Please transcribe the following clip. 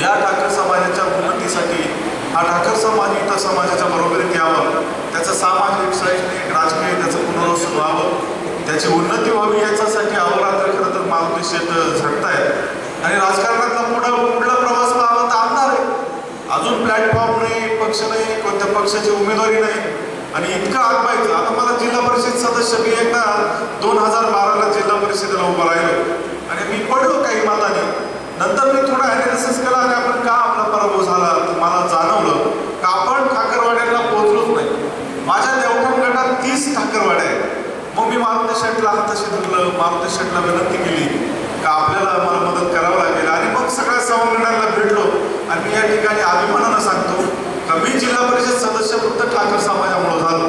या ठाकर समाजाच्या उन्नतीसाठी हा ठाकर समाज इतर समाजाच्या बरोबरीत यावं. त्याचं सामाजिक शैक्षणिक राजकीय त्याचं पुनर्वसन व्हावं. त्याची उन्नती व्हावी याच्यासाठी अहोरात्र खरं तर मारुती शेठ झटतायत. आणि राजकारणातला पुढं पुढला प्रवास पाहावा तर आणणार आहे. अजून प्लॅटफॉर्म नाही पक्ष नाही कोणत्या पक्षाची उमेदवारी नाही. आणि इतकं आगवायचं आता मला जिल्हा परिषद सदस्य मी एकदा दोन हजार बाराला जिल्हा परिषदेला उभं राहिलो. आणि मी पडलो काही मताने. नंतर मी थोडा ॲनालिसिस केला आणि आपण का आपला पराभव झाला तर मला जाणवलं का आपण ठाकरवाड्याला पोहोचलोच नाही माझ्या देवठाण गटात तीस ठाकरवाड्या आहेत मग मी मारुती हाताशी धरलं मारुती शेठला विनंती केली? का आपल्याला आम्हाला मदत करावं लागेल? आणि मग सगळ्या सवंगड्यांना भेटलो. आणि मी या ठिकाणी अभिमानानं सांगतो का मी जिल्हा परिषद सदस्य फक्त ठाकर समाजामुळे झालो